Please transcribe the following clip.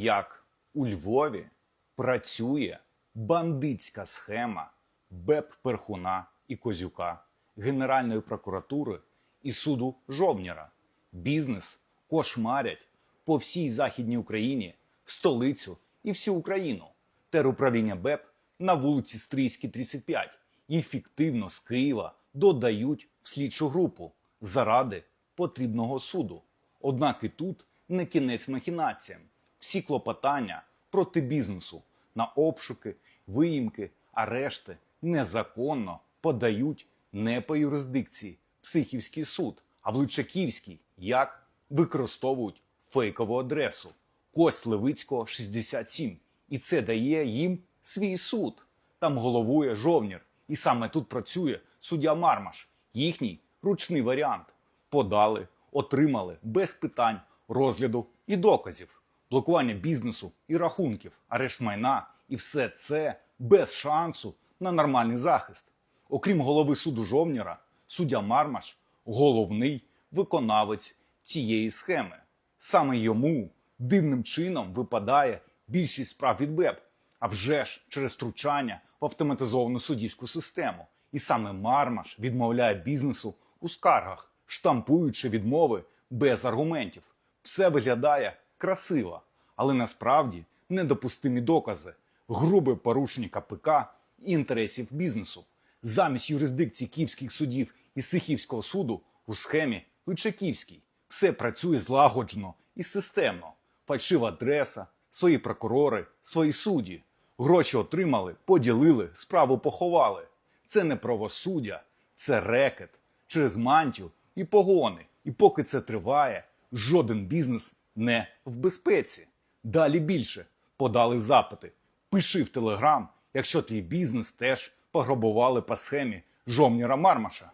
як у Львові працює бандитська схема БЕП Перхуна і Козюка, Генеральної прокуратури і суду Жовніра. Бізнес кошмарять по всій Західній Україні, столицю і всю Україну. Теруправління БЕП на вулиці Стрийській, 35 і фіктивно з Києва додають в слідчу групу заради потрібного суду. Однак і тут не кінець махінаціям. Всі клопотання проти бізнесу на обшуки, виїмки, арешти незаконно подають не по юрисдикції Психівський суд, а в Личаківський, як використовують фейкову адресу Кость Левицького 67. І це дає їм свій суд. Там головує жовнір. І саме тут працює суддя Мармаш, їхній ручний варіант. Подали, отримали без питань розгляду і доказів, блокування бізнесу і рахунків, арешт майна, і все це без шансу на нормальний захист. Окрім голови суду жовніра, суддя Мармаш головний виконавець цієї схеми. Саме йому дивним чином випадає більшість справ від БЕП, а вже ж через втручання в автоматизовану суддівську систему. І саме Мармаш відмовляє бізнесу у скаргах, штампуючи відмови без аргументів. Все виглядає красиво, але насправді недопустимі докази, грубе порушення КПК і інтересів бізнесу. Замість юрисдикції київських судів і Сихівського суду у схемі Личаківський. Все працює злагоджено і системно. Фальшива адреса, свої прокурори, свої судді. Гроші отримали, поділили, справу поховали. Це не правосуддя, це рекет через мантію і погони. І поки це триває, жоден бізнес не в безпеці. Далі більше подали запити. Пиши в Телеграм, якщо твій бізнес теж пограбували по схемі Жомніра Мармаша.